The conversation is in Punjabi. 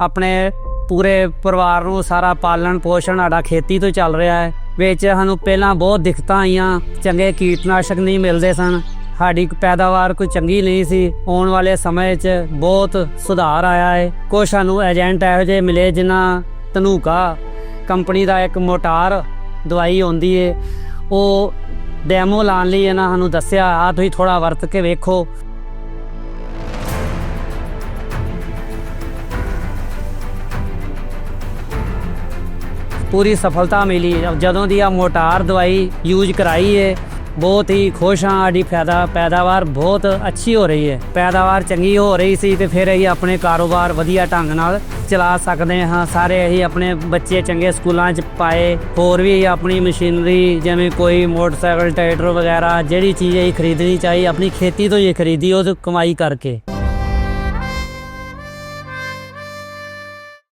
ਆਪਣੇ ਪੂਰੇ ਪਰਿਵਾਰ ਨੂੰ ਸਾਰਾ ਪਾਲਣ ਪੋਸ਼ਣ ਸਾਡਾ ਖੇਤੀ ਤੋਂ ਚੱਲ ਰਿਹਾ ਹੈ। ਵਿੱਚ ਸਾਨੂੰ ਪਹਿਲਾਂ ਬਹੁਤ ਦਿੱਕਤਾਂ ਆਈਆਂ, ਚੰਗੇ ਕੀਟਨਾਸ਼ਕ ਨਹੀਂ ਮਿਲਦੇ ਸਨ। ਸਾਡੀ ਪੈਦਾਵਾਰ ਕੋਈ ਚੰਗੀ ਨਹੀਂ ਸੀ। ਆਉਣ ਵਾਲੇ ਸਮੇਂ 'ਚ ਬਹੁਤ ਸੁਧਾਰ ਆਇਆ ਹੈ। ਕੁਛ ਸਾਨੂੰ ਏਜੰਟ ਇਹੋ ਜਿਹੇ ਮਿਲੇ ਜਿਨ੍ਹਾਂ ਤਨੂਕਾ ਕੰਪਨੀ ਦਾ ਇੱਕ ਮੋਟਾਰ ਦਵਾਈ ਆਉਂਦੀ ਏ। ਉਹ ਡੈਮੋ ਲਾਉਣ ਲਈ ਇਹਨਾਂ ਸਾਨੂੰ ਦੱਸਿਆ ਆ ਤੁਸੀਂ ਥੋੜਾ ਵਰਤ ਕੇ ਵੇਖੋ। ਪੂਰੀ ਸਫਲਤਾ ਮਿਲੀ। ਜਦੋਂ ਦੀ ਆ ਮੋਟਾਰ ਦਵਾਈ ਯੂਜ਼ ਕਰਾਈ ਏ, ਬਹੁਤ ਹੀ ਖੁਸ਼ ਹਾਂ, ਸਾਡੀ ਫਾਇਦਾ, ਪੈਦਾਵਾਰ ਬਹੁਤ ਅੱਛੀ ਹੋ ਰਹੀ ਹੈ ਪੈਦਾਵਾਰ ਚੰਗੀ ਹੋ ਰਹੀ ਸੀ ਤੇ ਫਿਰ ਅਸੀਂ ਆਪਣੇ ਕਾਰੋਬਾਰ ਵਧੀਆ ਢੰਗ ਨਾਲ ਚਲਾ ਸਕਦੇ ਹਾਂ। ਸਾਰੇ ਅਸੀਂ ਆਪਣੇ ਬੱਚੇ ਚੰਗੇ ਸਕੂਲਾਂ 'ਚ ਪਾਏ। ਹੋਰ ਵੀ ਆਪਣੀ ਮਸ਼ੀਨਰੀ, ਜਿਵੇਂ ਕੋਈ ਮੋਟਰਸਾਈਕਲ, ਟਰੈਕਟਰ ਵਗੈਰਾ, ਜਿਹੜੀ ਚੀਜ਼ ਅਸੀਂ ਖਰੀਦਣੀ ਚਾਹੀ, ਆਪਣੀ ਖੇਤੀ ਤੋਂ ਹੀ ਖਰੀਦੀ, ਉਹ ਕਮਾਈ ਕਰਕੇ।